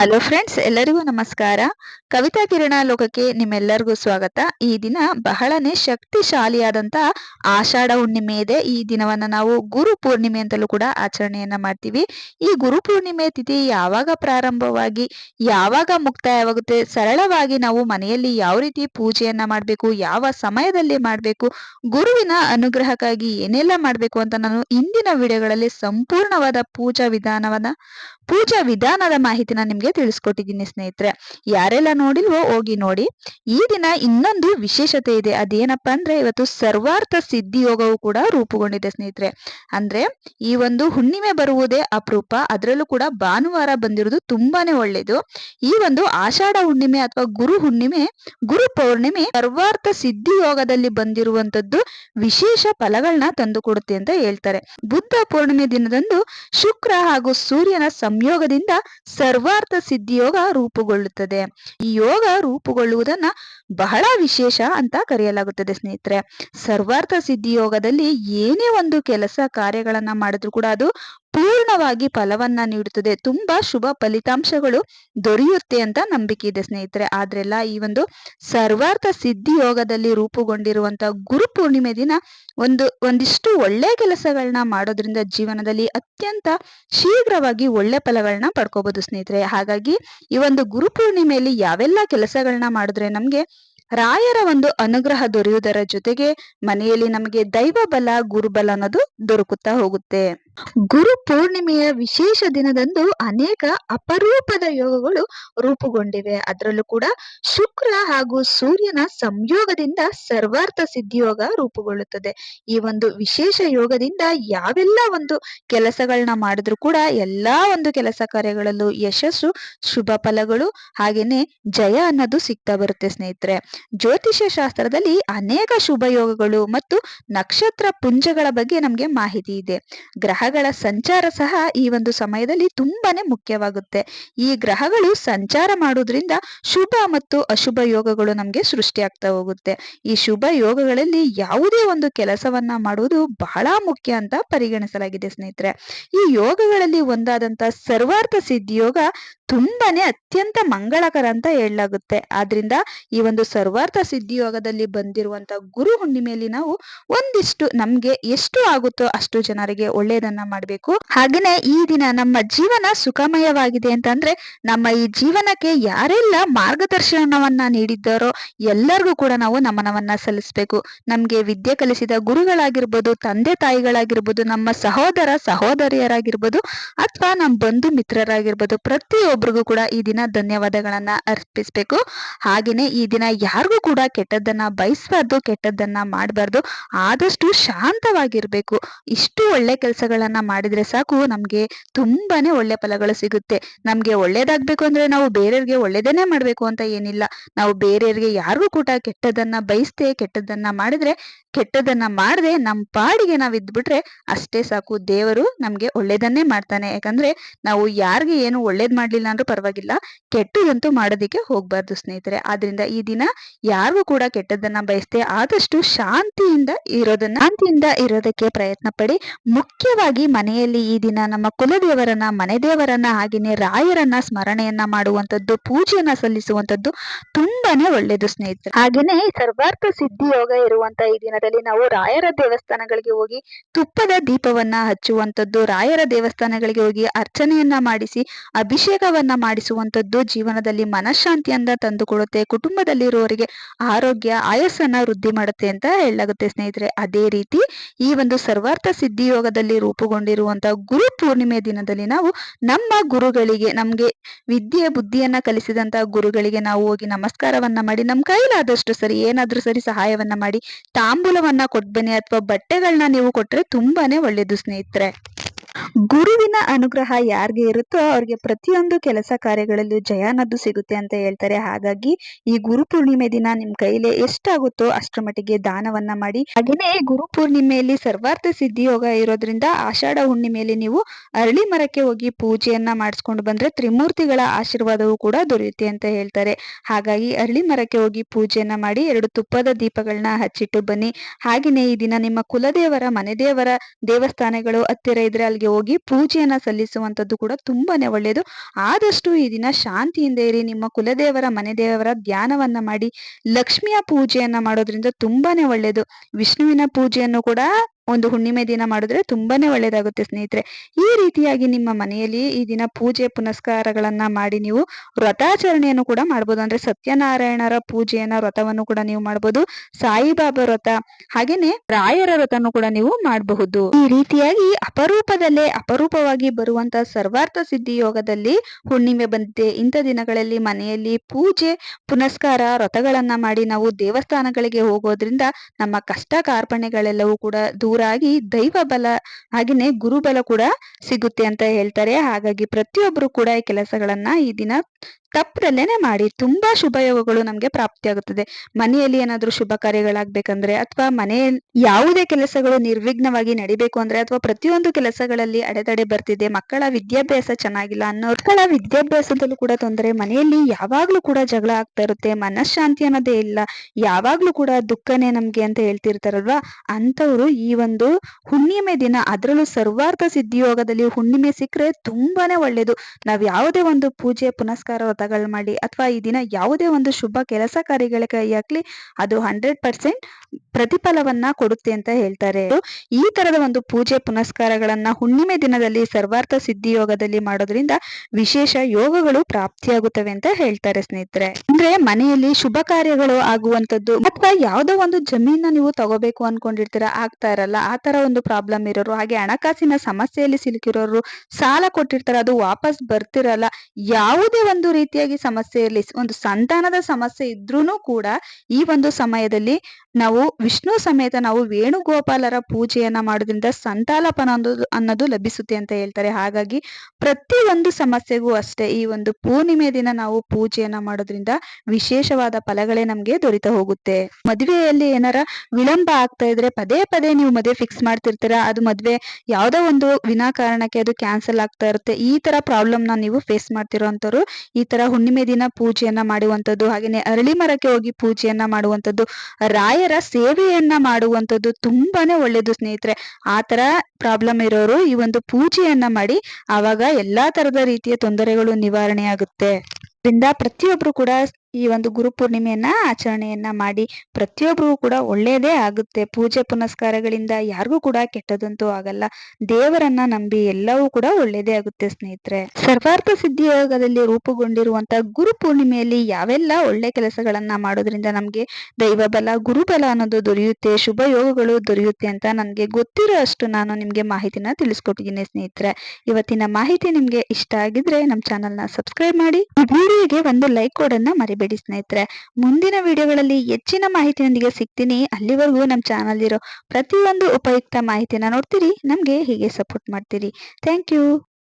Hello friends ಎಲ್ಲರಿಗೂ ನಮಸ್ಕಾರ. ಕವಿತಾ ಕಿರಣ ಲೋಕಕ್ಕೆ ನಿಮ್ಮೆಲ್ಲರಿಗೂ ಸ್ವಾಗತ. ಈ ದಿನ ಬಹಳನೇ ಶಕ್ತಿಶಾಲಿಯಾದಂತಹ ಆಷಾಢ ಹುಣ್ಣಿಮೆ ಇದೆ. ಈ ದಿನವನ್ನ ನಾವು ಗುರು ಪೂರ್ಣಿಮೆ ಅಂತಲೂ ಕೂಡ ಆಚರಣೆಯನ್ನ ಮಾಡ್ತೀವಿ. ಈ ಗುರು ಪೂರ್ಣಿಮೆ ತಿಥಿ ಯಾವಾಗ ಪ್ರಾರಂಭವಾಗಿ, ಯಾವಾಗ ಮುಕ್ತಾಯವಾಗುತ್ತೆ, ಸರಳವಾಗಿ ನಾವು ಮನೆಯಲ್ಲಿ ಯಾವ ರೀತಿ ಪೂಜೆಯನ್ನ ಮಾಡಬೇಕು, ಯಾವ ಸಮಯದಲ್ಲಿ ಮಾಡಬೇಕು, ಗುರುವಿನ ಅನುಗ್ರಹಕ್ಕಾಗಿ ಏನೆಲ್ಲ ಮಾಡಬೇಕು ಅಂತ ನಾನು ಇಂದಿನ ವಿಡಿಯೋಗಳಲ್ಲಿ ಸಂಪೂರ್ಣವಾದ ಪೂಜಾ ವಿಧಾನವನ್ನ, ಪೂಜಾ ವಿಧಾನದ ಮಾಹಿತಿನ ನಿಮ್ಗೆ ತಿಳಿಸ್ಕೊಟ್ಟಿದ್ದೀನಿ ಸ್ನೇಹಿತರೆ. ಯಾರೆಲ್ಲ ನೋಡಿಲ್ವೋ ಹೋಗಿ ನೋಡಿ. ಈ ದಿನ ಇನ್ನೊಂದು ವಿಶೇಷತೆ ಇದೆ. ಅದೇನಪ್ಪ ಅಂದ್ರೆ ಇವತ್ತು ಸರ್ವಾರ್ಥ ಸಿದ್ಧಿ ಯೋಗವು ಕೂಡ ರೂಪುಗೊಂಡಿದೆ ಸ್ನೇಹಿತರೆ. ಅಂದ್ರೆ ಈ ಒಂದು ಹುಣ್ಣಿಮೆ ಬರುವುದೇ ಅಪರೂಪ. ಅದರಲ್ಲೂ ಕೂಡ ಭಾನುವಾರ ಬಂದಿರೋದು ತುಂಬಾನೇ ಒಳ್ಳೇದು ಈ ಒಂದು ಆಷಾಢ ಹುಣ್ಣಿಮೆ ಅಥವಾ ಗುರು ಹುಣ್ಣಿಮೆ, ಗುರು ಪೌರ್ಣಿಮೆ ಸರ್ವಾರ್ಥ ಸಿದ್ಧಿ ಯೋಗದಲ್ಲಿ ಬಂದಿರುವಂತದ್ದು ವಿಶೇಷ ಫಲಗಳನ್ನ ತಂದು ಕೊಡುತ್ತೆ ಅಂತ ಹೇಳ್ತಾರೆ. ಬುದ್ಧ ಪೌರ್ಣಿಮೆ ದಿನದಂದು ಶುಕ್ರ ಹಾಗೂ ಸೂರ್ಯನ ಸಂಯೋಗದಿಂದ ಸರ್ವಾರ್ಥ ಸಿದ್ಧಿ ಯೋಗ ರೂಪುಗೊಳ್ಳುತ್ತದೆ. ಈ ಯೋಗ ರೂಪುಗೊಳ್ಳುವುದನ್ನ ಬಹಳ ವಿಶೇಷ ಅಂತ ಕರೆಯಲಾಗುತ್ತದೆ ಸ್ನೇಹಿತರೆ. ಸರ್ವಾರ್ಥ ಸಿದ್ಧಿ ಯೋಗದಲ್ಲಿ ಏನೇ ಒಂದು ಕೆಲಸ ಕಾರ್ಯಗಳನ್ನ ಮಾಡಿದ್ರು ಕೂಡ ಅದು ಪೂರ್ಣವಾಗಿ ಫಲವನ್ನ ನೀಡುತ್ತದೆ. ತುಂಬಾ ಶುಭ ಫಲಿತಾಂಶಗಳು ದೊರೆಯುತ್ತೆ ಅಂತ ನಂಬಿಕೆ ಇದೆ ಸ್ನೇಹಿತರೆ. ಆದ್ರೆಲ್ಲ ಈ ಒಂದು ಸರ್ವಾರ್ಥ ಸಿದ್ಧಿ ಯೋಗದಲ್ಲಿ ರೂಪುಗೊಂಡಿರುವಂತ ಗುರು ಪೂರ್ಣಿಮೆ ದಿನ ಒಂದು, ಒಂದಿಷ್ಟು ಒಳ್ಳೆ ಕೆಲಸಗಳನ್ನ ಮಾಡೋದ್ರಿಂದ ಜೀವನದಲ್ಲಿ ಅತ್ಯಂತ ಶೀಘ್ರವಾಗಿ ಒಳ್ಳೆ ಫಲಗಳನ್ನ ಪಡ್ಕೋಬಹುದು ಸ್ನೇಹಿತರೆ. ಹಾಗಾಗಿ ಈ ಒಂದು ಗುರು ಪೂರ್ಣಿಮೆಯಲ್ಲಿ ಯಾವೆಲ್ಲ ಕೆಲಸಗಳನ್ನ ಮಾಡಿದ್ರೆ ನಮ್ಗೆ ರಾಯರ ಒಂದು ಅನುಗ್ರಹ ದೊರೆಯುವುದರ ಜೊತೆಗೆ ಮನೆಯಲ್ಲಿ ನಮಗೆ ದೈವ ಬಲ ಗುರುಬಲ ಅನ್ನೋದು ದೊರಕುತ್ತಾ ಹೋಗುತ್ತೆ. ಗುರು ಪೂರ್ಣಿಮೆಯ ವಿಶೇಷ ದಿನದಂದು ಅನೇಕ ಅಪರೂಪದ ಯೋಗಗಳು ರೂಪುಗೊಂಡಿವೆ. ಅದರಲ್ಲೂ ಕೂಡ ಶುಕ್ರ ಹಾಗೂ ಸೂರ್ಯನ ಸಂಯೋಗದಿಂದ ಸರ್ವಾರ್ಥ ಸಿದ್ಧಿಯೋಗ ರೂಪುಗೊಳ್ಳುತ್ತದೆ. ಈ ಒಂದು ವಿಶೇಷ ಯೋಗದಿಂದ ಯಾವೆಲ್ಲ ಒಂದು ಕೆಲಸಗಳನ್ನ ಮಾಡಿದ್ರು ಕೂಡ ಎಲ್ಲಾ ಒಂದು ಕೆಲಸ ಕಾರ್ಯಗಳಲ್ಲೂ ಯಶಸ್ಸು, ಶುಭ ಫಲಗಳು ಹಾಗೇನೆ ಜಯ ಅನ್ನೋದು ಸಿಗ್ತಾ ಬರುತ್ತೆ ಸ್ನೇಹಿತರೆ. ಜ್ಯೋತಿಷ್ಯ ಶಾಸ್ತ್ರದಲ್ಲಿ ಅನೇಕ ಶುಭ ಯೋಗಗಳು ಮತ್ತು ನಕ್ಷತ್ರ ಪುಂಜಗಳ ಬಗ್ಗೆ ನಮಗೆ ಮಾಹಿತಿ ಇದೆ. ಗ್ರಹಗಳ ಸಂಚಾರ ಸಹ ಈ ಒಂದು ಸಮಯದಲ್ಲಿ ತುಂಬಾನೇ ಮುಖ್ಯವಾಗುತ್ತೆ. ಈ ಗ್ರಹಗಳು ಸಂಚಾರ ಮಾಡೋದ್ರಿಂದ ಶುಭ ಮತ್ತು ಅಶುಭ ಯೋಗಗಳು ನಮಗೆ ಸೃಷ್ಟಿಯಾಗ್ತಾ ಹೋಗುತ್ತೆ. ಈ ಶುಭ ಯೋಗಗಳಲ್ಲಿ ಯಾವುದೇ ಒಂದು ಕೆಲಸವನ್ನ ಮಾಡುವುದು ಬಹಳ ಮುಖ್ಯ ಅಂತ ಪರಿಗಣಿಸಲಾಗಿದೆ ಸ್ನೇಹಿತರೆ. ಈ ಯೋಗಗಳಲ್ಲಿ ಒಂದಾದಂತ ಸರ್ವಾರ್ಥ ಸಿದ್ಧಿ ಯೋಗ ತುಂಬಾನೇ ಅತ್ಯಂತ ಮಂಗಳಕರ ಅಂತ ಹೇಳಲಾಗುತ್ತೆ. ಆದ್ರಿಂದ ಈ ಒಂದು ಸರ್ವಾರ್ಥ ಸಿದ್ಧಿಯೋಗದಲ್ಲಿ ಬಂದಿರುವಂತ ಗುರು ಹುಣ್ಣಿಮೆಯಲ್ಲಿ ನಾವು ಒಂದಿಷ್ಟು ನಮ್ಗೆ ಎಷ್ಟು ಆಗುತ್ತೋ ಅಷ್ಟು ಜನರಿಗೆ ಒಳ್ಳೆಯದನ್ನ ಮಾಡಬೇಕು. ಹಾಗೇನೆ ಈ ದಿನ ನಮ್ಮ ಜೀವನ ಸುಖಮಯವಾಗಿದೆ ಅಂತಂದ್ರೆ ನಮ್ಮ ಈ ಜೀವನಕ್ಕೆ ಯಾರೆಲ್ಲ ಮಾರ್ಗದರ್ಶನವನ್ನ ನೀಡಿದ್ದಾರೋ ಎಲ್ಲರಿಗೂ ಕೂಡ ನಾವು ನಮನವನ್ನ ಸಲ್ಲಿಸಬೇಕು. ನಮ್ಗೆ ವಿದ್ಯೆ ಕಲಿಸಿದ ಗುರುಗಳಾಗಿರ್ಬೋದು, ತಂದೆ ತಾಯಿಗಳಾಗಿರ್ಬೋದು, ನಮ್ಮ ಸಹೋದರ ಸಹೋದರಿಯರಾಗಿರ್ಬೋದು, ಅಥವಾ ನಮ್ಮ ಬಂಧು ಮಿತ್ರರಾಗಿರ್ಬೋದು ಪ್ರತಿಯೊಬ್ಬರಿಗೂ ಕೂಡ ಈ ದಿನ ಧನ್ಯವಾದಗಳನ್ನ ಅರ್ಪಿಸ್ಬೇಕು. ಹಾಗೇನೆ ಈ ದಿನ ಯಾರಿಗೂ ಕೂಡ ಕೆಟ್ಟದ್ದನ್ನ ಬಯಸಬಾರ್ದು, ಕೆಟ್ಟದ್ದನ್ನ ಮಾಡಬಾರ್ದು, ಆದಷ್ಟು ಶಾಂತವಾಗಿರ್ಬೇಕು. ಇಷ್ಟು ಒಳ್ಳೆ ಕೆಲಸಗಳನ್ನ ಮಾಡಿದ್ರೆ ಸಾಕು, ನಮ್ಗೆ ತುಂಬಾನೇ ಒಳ್ಳೆ ಫಲಗಳು ಸಿಗುತ್ತೆ. ನಮ್ಗೆ ಒಳ್ಳೇದಾಗ್ಬೇಕು ಅಂದ್ರೆ ನಾವು ಬೇರೆಯವ್ರಿಗೆ ಒಳ್ಳೇದೇನೆ ಮಾಡ್ಬೇಕು ಅಂತ ಏನಿಲ್ಲ. ನಾವು ಬೇರೆಯವ್ರಿಗೆ ಯಾರಿಗೂ ಕೂಡ ಕೆಟ್ಟದನ್ನ ಬಯಸ್ದೆ ಕೆಟ್ಟದನ್ನ ಮಾಡಿದ್ರೆ ಕೆಟ್ಟದನ್ನ ಮಾಡದೆ ನಮ್ಮ ಪಾಡಿಗೆ ನಾವ್ ಇದ್ಬಿಟ್ರೆ ಅಷ್ಟೇ ಸಾಕು. ದೇವರು ನಮ್ಗೆ ಒಳ್ಳೇದನ್ನೇ ಮಾಡ್ತಾನೆ. ಯಾಕಂದ್ರೆ ನಾವು ಯಾರಿಗೆ ಏನು ಒಳ್ಳೇದ್ ಮಾಡ್ಲಿಲ್ಲ ಅಂದ್ರೂ ಪರವಾಗಿಲ್ಲ. ಕೆಟ್ಟದಂತೂ ಮಾಡೋದಿಕ್ಕೆ ಹೋಗ್ಬಾರ್ದು ಸ್ನೇಹಿತರೆ. ಆದ್ರಿಂದ ಈ ದಿನ ಯಾರಿಗೂ ಕೂಡ ಕೆಟ್ಟದನ್ನ ಬಯಸ್ತೆ ಆದಷ್ಟು ಶಾಂತಿಯಿಂದ ಇರೋದನ್ನ, ಶಾಂತಿಯಿಂದ ಇರೋದಕ್ಕೆ ಪ್ರಯತ್ನ ಪಡಿ ಮುಖ್ಯವಾಗಿ ಮನೆಯಲ್ಲಿ ಈ ದಿನ ನಮ್ಮ ಕುಲದೇವರನ್ನ ಮನೆ ದೇವರನ್ನ ಹಾಗೇನೆ ರಾಯರನ್ನ ಸ್ಮರಣೆಯನ್ನ ಮಾಡುವಂತದ್ದು ಪೂಜೆಯನ್ನ ಸಲ್ಲಿಸುವಂತದ್ದು ತುಂಬಾನೇ ಒಳ್ಳೇದು ಸ್ನೇಹಿತರೆ. ಹಾಗೇನೆ ಸರ್ವಾರ್ಥ ಸಿದ್ಧಿ ಯೋಗ ಇರುವಂತ ಈ ದಿನದಲ್ಲಿ ನಾವು ರಾಯರ ದೇವಸ್ಥಾನಗಳಿಗೆ ಹೋಗಿ ತುಪ್ಪದ ದೀಪವನ್ನ ಹಚ್ಚುವಂತದ್ದು ರಾಯರ ದೇವಸ್ಥಾನಗಳಿಗೆ ಹೋಗಿ ಅರ್ಚನೆಯನ್ನ ಮಾಡಿಸಿ, ಅಭಿಷೇಕವನ್ನ ಮಾಡಿಸುವಂತದ್ದು ಜೀವನದಲ್ಲಿ ಮನಃಶಾಂತಿಯನ್ನ ತಂದುಕೊಡುತ್ತೆ ಕುಟುಂಬದಲ್ಲಿರುವವರಿಗೆ ಆರೋಗ್ಯ, ಆಯಸ್ಸನ್ನ ವೃದ್ಧಿ ಮಾಡುತ್ತೆ ಅಂತ ಹೇಳಲಾಗುತ್ತೆ ಸ್ನೇಹಿತರೆ. ಅದೇ ರೀತಿ ಈ ಒಂದು ಸರ್ವಾರ್ಥ ಸಿದ್ಧಿ ಯೋಗದಲ್ಲಿ ರೂಪುಗೊಂಡಿರುವಂತಹ ಗುರು ಪೂರ್ಣಿಮೆ ದಿನದಲ್ಲಿ ನಾವು ನಮ್ಮ ಗುರುಗಳಿಗೆ, ನಮ್ಗೆ ವಿದ್ಯೆ ಬುದ್ಧಿಯನ್ನ ಕಲಿಸಿದಂತಹ ಗುರುಗಳಿಗೆ ನಾವು ಹೋಗಿ ನಮಸ್ಕಾರವನ್ನ ಮಾಡಿ, ನಮ್ಮ ಕೈಲಾದಷ್ಟು ಸರಿ, ಏನಾದ್ರೂ ಸರಿ ಸಹಾಯವನ್ನ ಮಾಡಿ, ತಾಂಬೂಲವನ್ನ ಕೊಟ್ಬನ್ನಿ ಅಥವಾ ಬಟ್ಟೆಗಳನ್ನ ನೀವು ಕೊಟ್ರೆ ತುಂಬಾನೇ ಒಳ್ಳೇದು ಸ್ನೇಹಿತರೆ. ಗುರುವಿನ ಅನುಗ್ರಹ ಯಾರಿಗೆ ಇರುತ್ತೋ ಅವ್ರಿಗೆ ಪ್ರತಿಯೊಂದು ಕೆಲಸ ಕಾರ್ಯಗಳಲ್ಲೂ ಜಯ ಅನ್ನೋದು ಸಿಗುತ್ತೆ ಅಂತ ಹೇಳ್ತಾರೆ. ಹಾಗಾಗಿ ಈ ಗುರು ಪೂರ್ಣಿಮೆ ದಿನ ನಿಮ್ ಕೈಲೇ ಎಷ್ಟಾಗುತ್ತೋ ಅಷ್ಟರ ಮಟ್ಟಿಗೆ ದಾನವನ್ನ ಮಾಡಿ. ಹಾಗೇನೆ ಗುರು ಪೂರ್ಣಿಮೆಯಲ್ಲಿ ಸರ್ವಾರ್ಥ ಸಿದ್ಧಿಯೋಗ ಇರೋದ್ರಿಂದ ಆಷಾಢ ಹುಣ್ಣಿಮೆಯಲ್ಲಿ ನೀವು ಅರಳಿ ಮರಕ್ಕೆ ಹೋಗಿ ಪೂಜೆಯನ್ನ ಮಾಡಿಸ್ಕೊಂಡು ಬಂದ್ರೆ ತ್ರಿಮೂರ್ತಿಗಳ ಆಶೀರ್ವಾದವು ಕೂಡ ದೊರೆಯುತ್ತೆ ಅಂತ ಹೇಳ್ತಾರೆ. ಹಾಗಾಗಿ ಅರಳಿ ಮರಕ್ಕೆ ಹೋಗಿ ಪೂಜೆಯನ್ನ ಮಾಡಿ ಎರಡು ತುಪ್ಪದ ದೀಪಗಳನ್ನ ಹಚ್ಚಿಟ್ಟು ಬನ್ನಿ. ಹಾಗೆಯೇ ಈ ದಿನ ನಿಮ್ಮ ಕುಲದೇವರ ಮನೆದೇವರ ದೇವಸ್ಥಾನಗಳು ಹತ್ತಿರ ಇದ್ರೆ ಅಲ್ಲಿಗೆ ದೇವಸ್ಥಾನಗಳಿಗೆ ಹೋಗಿ ಪೂಜೆಯನ್ನ ಸಲ್ಲಿಸುವಂತದ್ದು ಕೂಡ ತುಂಬಾನೇ ಒಳ್ಳೆಯದು ಆದಷ್ಟು ಈ ದಿನ ಶಾಂತಿಯಿಂದ ಇರಿ, ನಿಮ್ಮ ಕುಲದೇವರ, ಮನೆ ದೇವರ ಧ್ಯಾನವನ್ನ ಮಾಡಿ, ಲಕ್ಷ್ಮಿಯ ಪೂಜೆಯನ್ನ ಮಾಡೋದ್ರಿಂದ ತುಂಬಾನೇ ಒಳ್ಳೆಯದು ವಿಷ್ಣುವಿನ ಪೂಜೆಯನ್ನು ಕೂಡ ಒಂದು ಹುಣ್ಣಿಮೆ ದಿನ ಮಾಡಿದ್ರೆ ತುಂಬಾನೇ ಒಳ್ಳೇದಾಗುತ್ತೆ ಸ್ನೇಹಿತರೆ. ಈ ರೀತಿಯಾಗಿ ನಿಮ್ಮ ಮನೆಯಲ್ಲಿ ಈ ದಿನ ಪೂಜೆ ಪುನಸ್ಕಾರಗಳನ್ನ ಮಾಡಿ ನೀವು ವ್ರತಾಚರಣೆಯನ್ನು ಕೂಡ ಮಾಡ್ಬೋದು. ಅಂದ್ರೆ ಸತ್ಯನಾರಾಯಣರ ಪೂಜೆಯನ್ನ ವ್ರತವನ್ನು ಕೂಡ ನೀವು ಮಾಡಬಹುದು ಸಾಯಿಬಾಬಾ ವ್ರತ, ಹಾಗೇನೆ ರಾಯರ ವ್ರತನು ಕೂಡ ನೀವು ಮಾಡಬಹುದು. ಈ ರೀತಿಯಾಗಿ ಅಪರೂಪದಲ್ಲೇ ಅಪರೂಪವಾಗಿ ಬರುವಂತ ಸರ್ವಾರ್ಥ ಸಿದ್ಧಿ ಯೋಗದಲ್ಲಿ ಹುಣ್ಣಿಮೆ ಬಂದಿದೆ. ಇಂಥ ದಿನಗಳಲ್ಲಿ ಮನೆಯಲ್ಲಿ ಪೂಜೆ ಪುನಸ್ಕಾರ ವ್ರತಗಳನ್ನ ಮಾಡಿ ನಾವು ದೇವಸ್ಥಾನಗಳಿಗೆ ಹೋಗೋದ್ರಿಂದ ನಮ್ಮ ಕಷ್ಟ ಕಾರ್ಪಣ್ಯಗಳೆಲ್ಲವೂ ಕೂಡ ದೂರ ಆಗಿ ದೈವ ಬಲ ಹಾಗೆಯೇ ಗುರುಬಲ ಕೂಡ ಸಿಗುತ್ತೆ ಅಂತ ಹೇಳ್ತಾರೆ. ಹಾಗಾಗಿ ಪ್ರತಿಯೊಬ್ಬರು ಕೂಡ ಈ ಕೆಲಸಗಳನ್ನ ಈ ದಿನ ತಪ್ಪದಲ್ಲೇನೆ ಮಾಡಿ, ತುಂಬಾ ಶುಭಯೋಗಗಳು ನಮಗೆ ಪ್ರಾಪ್ತಿಯಾಗುತ್ತದೆ. ಮನೆಯಲ್ಲಿ ಏನಾದ್ರೂ ಶುಭ ಕಾರ್ಯಗಳಾಗ್ಬೇಕಂದ್ರೆ ಅಥವಾ ಮನೆ ಯಾವುದೇ ಕೆಲಸಗಳು ನಿರ್ವಿಘ್ನವಾಗಿ ನಡಿಬೇಕು ಅಂದ್ರೆ ಅಥವಾ ಪ್ರತಿಯೊಂದು ಕೆಲಸಗಳಲ್ಲಿ ಅಡೆತಡೆ ಬರ್ತಿದೆ, ಮಕ್ಕಳ ವಿದ್ಯಾಭ್ಯಾಸ ಚೆನ್ನಾಗಿಲ್ಲ ಅನ್ನೋ ಮಕ್ಕಳ ವಿದ್ಯಾಭ್ಯಾಸದಲ್ಲೂ ಕೂಡ ತೊಂದರೆ, ಮನೆಯಲ್ಲಿ ಯಾವಾಗ್ಲೂ ಕೂಡ ಜಗಳ ಆಗ್ತಾ ಇರುತ್ತೆ, ಮನಃಶಾಂತಿ ಅನ್ನೋದೇ ಇಲ್ಲ, ಯಾವಾಗ್ಲೂ ಕೂಡ ದುಃಖನೇ ನಮ್ಗೆ ಅಂತ ಹೇಳ್ತಿರ್ತಾರಲ್ವಾ? ಅಂಥವ್ರು ಈ ಒಂದು ಹುಣ್ಣಿಮೆ ದಿನ ಅದರಲ್ಲೂ ಸರ್ವಾರ್ಥ ಸಿದ್ಧಿಯೋಗದಲ್ಲಿ ಹುಣ್ಣಿಮೆ ಸಿಕ್ಕರೆ ತುಂಬಾನೇ ಒಳ್ಳೇದು. ನಾವು ಯಾವುದೇ ಒಂದು ಪೂಜೆ ಪುನಸ್ಕಾರ ವ್ರತಗಳು ಮಾಡಿ ಅಥವಾ ಈ ದಿನ ಯಾವುದೇ ಒಂದು ಶುಭ ಕೆಲಸ ಕಾರ್ಯಗಳ ಕೈ ಅದು ಹಂಡ್ರೆಡ್ ಪರ್ಸೆಂಟ್ ಪ್ರತಿಫಲವನ್ನ ಕೊಡುತ್ತೆ ಅಂತ ಹೇಳ್ತಾರೆ. ಈ ತರದ ಒಂದು ಪೂಜೆ ಪುನಸ್ಕಾರಗಳನ್ನ ಹುಣ್ಣಿಮೆ ದಿನದಲ್ಲಿ ಸರ್ವಾರ್ಥ ಸಿದ್ಧಿ ಯೋಗದಲ್ಲಿ ಮಾಡೋದ್ರಿಂದ ವಿಶೇಷ ಯೋಗಗಳು ಪ್ರಾಪ್ತಿಯಾಗುತ್ತವೆ ಅಂತ ಹೇಳ್ತಾರೆ ಸ್ನೇಹಿತರೆ. ಅಂದ್ರೆ ಮನೆಯಲ್ಲಿ ಶುಭ ಕಾರ್ಯಗಳು ಆಗುವಂತದ್ದು ಅಥವಾ ಯಾವುದೋ ಒಂದು ಜಮೀನ ನೀವು ತಗೋಬೇಕು ಅನ್ಕೊಂಡಿರ್ತೀರ ಆಗ್ತಾ ಇರಲ್ಲ, ಆ ತರ ಒಂದು ಪ್ರಾಬ್ಲಮ್ ಇರೋರು, ಹಾಗೆ ಹಣಕಾಸಿನ ಸಮಸ್ಯೆಯಲ್ಲಿ ಸಿಲುಕಿರೋರು ಸಾಲ ಕೊಟ್ಟಿರ್ತಾರೆ, ಅದು ವಾಪಸ್ ಬರ್ತಿರಲ್ಲ, ಯಾವುದೇ ಒಂದು ರೀತಿಯಾಗಿ ಸಮಸ್ಯೆ ಇರಲಿ. ಒಂದು ಸಂತಾನದ ಸಮಸ್ಯೆ ಇದ್ರೂ ಕೂಡ ಈ ಒಂದು ಸಮಯದಲ್ಲಿ ನಾವು ವಿಷ್ಣು ಸಮೇತ ನಾವು ವೇಣುಗೋಪಾಲರ ಪೂಜೆಯನ್ನ ಮಾಡೋದ್ರಿಂದ ಸಂತಾಲಪನ ಅನ್ನೋದು ಲಭಿಸುತ್ತೆ ಅಂತ ಹೇಳ್ತಾರೆ. ಹಾಗಾಗಿ ಪ್ರತಿ ಒಂದು ಸಮಸ್ಯೆಗೂ ಅಷ್ಟೇ ಈ ಒಂದು ಪೂರ್ಣಿಮೆ ದಿನ ನಾವು ಪೂಜೆಯನ್ನ ಮಾಡೋದ್ರಿಂದ ವಿಶೇಷವಾದ ಫಲಗಳೇ ನಮ್ಗೆ ದೊರೀತಾ ಹೋಗುತ್ತೆ. ಮದುವೆಯಲ್ಲಿ ಏನಾರ ವಿಳಂಬ ಆಗ್ತಾ ಇದ್ರೆ ಪದೇ ಪದೇ ನೀವು ಮದುವೆ ಫಿಕ್ಸ್ ಮಾಡ್ತಿರ್ತೀರಾ? ಅದು ಮದುವೆ ಯಾವ್ದೋ ಒಂದು ವಿನಾಕಾರಣಕ್ಕೆ ಅದು ಕ್ಯಾನ್ಸಲ್ ಆಗ್ತಾ ಇರುತ್ತೆ. ಈ ತರ ಪ್ರಾಬ್ಲಮ್ನ ನೀವು ಫೇಸ್ ಮಾಡ್ತಿರೋ ಈ ತರ ಹುಣ್ಣಿಮೆ ದಿನ ಪೂಜೆಯನ್ನ ಮಾಡುವಂತದ್ದು ಹಾಗೇನೆ ಅರಳಿ ಮರಕ್ಕೆ ಹೋಗಿ ಪೂಜೆಯನ್ನ ಮಾಡುವಂತದ್ದು ರಾಯರ ಸೇವೆಯನ್ನ ಮಾಡುವಂತದ್ದು ತುಂಬಾನೇ ಒಳ್ಳೇದು ಸ್ನೇಹಿತರೆ. ಆ ತರ ಪ್ರಾಬ್ಲಮ್ ಇರೋರು ಈ ಒಂದು ಪೂಜೆಯನ್ನ ಮಾಡಿ, ಆವಾಗ ಎಲ್ಲಾ ತರದ ರೀತಿಯ ತೊಂದರೆಗಳು ನಿವಾರಣೆ ಆಗುತ್ತೆ. ಇದರಿಂದ ಪ್ರತಿಯೊಬ್ಬರು ಕೂಡ ಈ ಒಂದು ಗುರು ಪೂರ್ಣಿಮೆಯನ್ನ ಆಚರಣೆಯನ್ನ ಮಾಡಿ ಪ್ರತಿಯೊಬ್ಬರಿಗೂ ಕೂಡ ಒಳ್ಳೆಯದೇ ಆಗುತ್ತೆ. ಪೂಜೆ ಪುನಸ್ಕಾರಗಳಿಂದ ಯಾರಿಗೂ ಕೂಡ ಕೆಟ್ಟದಂತೂ ಆಗಲ್ಲ. ದೇವರನ್ನ ನಂಬಿ ಎಲ್ಲವೂ ಕೂಡ ಒಳ್ಳೇದೇ ಆಗುತ್ತೆ ಸ್ನೇಹಿತರೆ. ಸರ್ವಾರ್ಥ ಸಿದ್ಧಿಯೋಗದಲ್ಲಿ ರೂಪುಗೊಂಡಿರುವಂತಹ ಗುರು ಪೂರ್ಣಿಮೆಯಲ್ಲಿ ಯಾವೆಲ್ಲ ಒಳ್ಳೆ ಕೆಲಸಗಳನ್ನ ಮಾಡೋದ್ರಿಂದ ನಮ್ಗೆ ದೈವ ಬಲ, ಗುರುಬಲ ಅನ್ನೋದು ದೊರೆಯುತ್ತೆ, ಶುಭ ಯೋಗಗಳು ದೊರೆಯುತ್ತೆ ಅಂತ ನನಗೆ ಗೊತ್ತಿರೋ ಅಷ್ಟು ನಾನು ನಿಮ್ಗೆ ಮಾಹಿತಿನ ತಿಳಿಸ್ಕೊಟ್ಟಿದ್ದೀನಿ ಸ್ನೇಹಿತರೆ. ಇವತ್ತಿನ ಮಾಹಿತಿ ನಿಮ್ಗೆ ಇಷ್ಟ ಆಗಿದ್ರೆ ನಮ್ಮ ಚಾನೆಲ್ನ ಸಬ್ಸ್ಕ್ರೈಬ್ ಮಾಡಿ. ವಿಡಿಯೋಗೆ ಒಂದು ಲೈಕ್ ಕೊಡನ್ನ ಮರಿ ಮರಿಬೇಡಿ ಸ್ನೇಹಿತರೆ. ಮುಂದಿನ ವಿಡಿಯೋಗಳಲ್ಲಿ ಹೆಚ್ಚಿನ ಮಾಹಿತಿಯೊಂದಿಗೆ ಸಿಗ್ತೀನಿ. ಅಲ್ಲಿವರೆಗೂ ನಮ್ಮ ಚಾನಲ್ ಇರೋ ಪ್ರತಿಯೊಂದು ಉಪಯುಕ್ತ ಮಾಹಿತಿನ ನೋಡ್ತೀರಿ. ನಮಗೆ ಹೀಗೆ ಸಪೋರ್ಟ್ ಮಾಡ್ತೀರಿ. Thank you